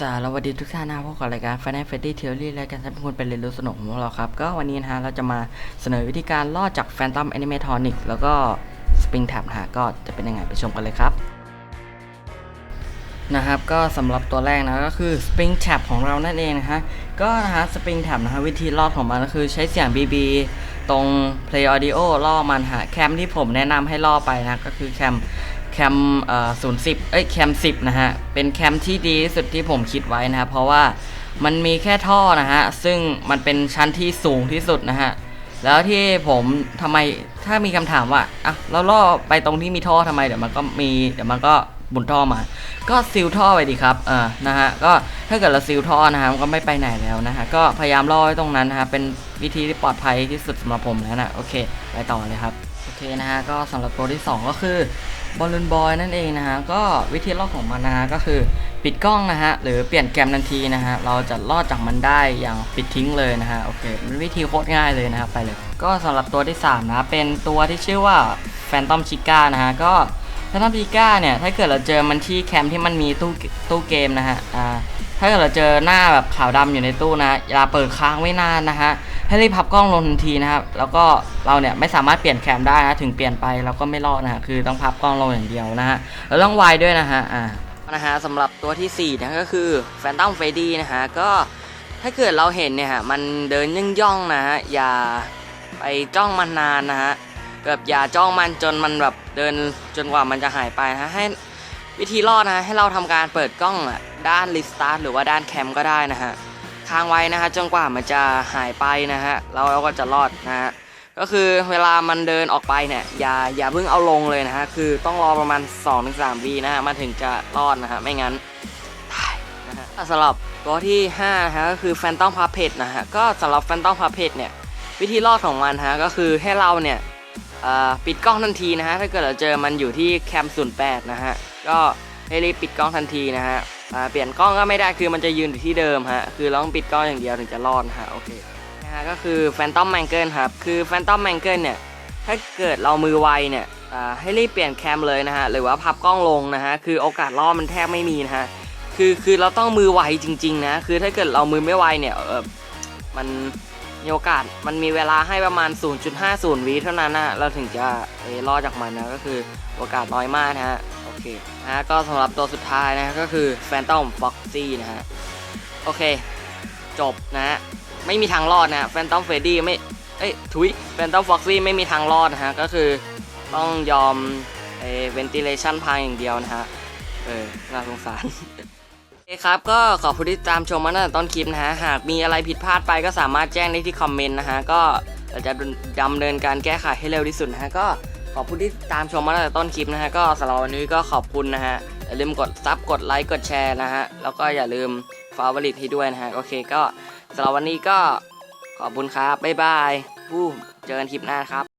สวัสดีทุกท่านนะพบกับรายการ Final Freddy Theory และการให้ทุกคนเป็นเรียนรู้สนุกของพวกเราครับ ก็วันนี้นะฮะเราจะมาเสนอวิธีการลอดจาก Phantom Animatronic แล้วก็ Spring Tab นะฮะก็จะเป็นยังไงไปชมกันเลยครับ นะครับก็สำหรับตัวแรกนะก็คือ Spring Tab ของเรานั่นเองนะฮะก็นะฮะ Spring Tab นะฮะวิธีลอดของมันก็คือใช้เสียง BB ตรง Play Audio ล่อมันฮะแคมที่ผมแนะนำให้ล่อไปนะก็คือแคม มเอ่อศูนย์สิบเอ้ยแคมสิบนะฮะ เป็นแคมที่ดีที่สุดที่ผมคิดไว้นะครับเพราะว่ามันมีแค่ท่อนะฮะ ซึ่งมันเป็นชั้นที่สูงที่สุดนะฮะ แล้วที่ผมทำไมถ้ามีคำถามว่าอะเราล่อไปตรงที่มีท่อทำไมเดี๋ยวมันก็มีเดี๋ยวมันก็บุนท่อมา ก็ซิลท่อไปดีครับเอ่านะฮะก็ถ้าเกิดเราซิลท่อนะฮะมันก็ไม่ไปไหนแล้วนะฮะก็พยายามล่อไว้ตรงนั้นนะฮะเป็นวิธีที่ปลอดภัยที่สุดสำหรับผมแล้วนะโอเค ไปต่อเลยครับโอเคนะฮะก็สำหรับตัวที่ 2 ก็คือ บอลลูนบอยนั่นเองนะฮะก็วิธีลอดของมันนะฮะก็คือปิดกล้องนะฮะหรือเปลี่ยนแกมทันทีนะฮะเราจะลอดจากมันได้อย่างปิดทิ้งเลยนะฮะโอเคเป็นวิธีโคตรง่ายเลยนะครับไปเลย ก็สำหรับตัวที่สามนะเป็นตัวที่ชื่อว่าแฟนตอมชิก้านะฮะก็แฟนตอมชิก้าเนี่ยถ้าเกิดเราเจอมันที่แคมป์ที่มันมีตู้ตู้เกมนะฮะอ่า ถ้าเกิดเราเจอหน้าแบบขาวดำอยู่ในตู้นะอย่าเปิดค้างไว้นานนะฮะให้รีบพับกล้องลงทันทีนะครับ แล้วก็เราเนี่ยไม่สามารถเปลี่ยนแคมได้นะถึงเปลี่ยนไปเราก็ไม่รอดนะฮะคือต้องพับกล้องลงอย่างเดียวนะฮะแล้วต้องไวด้วยนะฮะอ่านะฮะสำหรับตัวที่4นะก็คือ Phantom Freddy นะฮะก็ถ้าเกิดเราเห็นเนี่ยฮะมันเดินย่องย่องนะฮะอย่าไปจ้องมันนานนะฮะแบบอย่าจ้องมันจนมันแบบเดินจนกว่ามันจะหายไปนะฮะให้ วิธีรอดนะให้เราทำการเปิดกล้องด้านรีสตาร์ทหรือว่าด้านแคมก็ได้นะฮะค้างไว้นะฮะจนกว่ามันจะหายไปนะฮะเราเราก็จะรอดนะฮะก็คือเวลามันเดินออกไปเนี่ยอย่าอย่าเพิ่งเอาลงเลยนะฮะคือต้องรอประมาณ 2-3วีนะฮะมันถึงจะรอดนะฮะไม่งั้นตายนะฮะสำหรับตัวที่5นะฮะก็คือ Phantom Puppet นะฮะก็สำหรับ Phantom Puppet เนี่ยวิธีรอดของมันฮะก็คือให้เราเนี่ยปิดกล้องทันทีนะฮะถ้าเกิดเราเจอมันอยู่ที่แคม08นะฮะ ก็ให้รีบปิดกล้องทันทีนะฮะเปลี่ยนกล้องก็ไม่ได้คือมันจะยืนอยู่ที่เดิมฮะคือเราต้องปิดกล้องอย่างเดียวถึงจะรอดนะฮะโอเคนะฮะก็คือ Phantom Mangle ครับคือ Phantom Mangle เนี่ยถ้าเกิดเรามือไวเนี่ยให้รีบเปลี่ยนแคมเลยนะฮะหรือว่าพับกล้องลงนะฮะคือโอกาสรอดมันแทบไม่มีนะฮะคือคือเราต้องมือไวจริงๆนะคือถ้าเกิดเรามือไม่ไวเนี่ยเออมันมีโอกาสมันมีเวลาให้ประมาณ 0.50วิเท่านั้นนะเราถึงจะรอดจากมันนะก็คือโอกาสน้อยมากนะฮะ เคนะฮะก็สำหรับตัวสุดท้ายนะฮะก็คือ Phantom Foxy นะฮะ โอเค จบนะฮะ ไม่มีทางรอดนะฮะ Phantom Freddy ไม่ เอ้ยทุย Phantom Foxy ไม่มีทางรอดนะฮะ ก็คือต้องยอมเออ ventilation พังอย่างเดียวนะฮะ เออ น่าสงสารโอเคครับ ก็ขอบคุณที่ตามชมมาตั้งแต่ต้นคลิปนะฮะ หากมีอะไรผิดพลาดไปก็สามารถแจ้งได้ที่คอมเมนต์นะฮะ ก็เราจะดำเนินการแก้ไขให้เร็วที่สุดนะฮะ ก็ ขอบคุณที่ตามชมมาตั้งแต่ต้นคลิปนะฮะก็สำหรับวันนี้ก็ขอบคุณนะฮะอย่าลืมกดซับกดไลค์กดแชร์นะฮะแล้วก็อย่าลืมฟาวริตให้ด้วยนะฮะโอเคก็สำหรับวันนี้ก็ขอบคุณครับบ๊ายบายวู้เจอกันคลิปหน้าครับ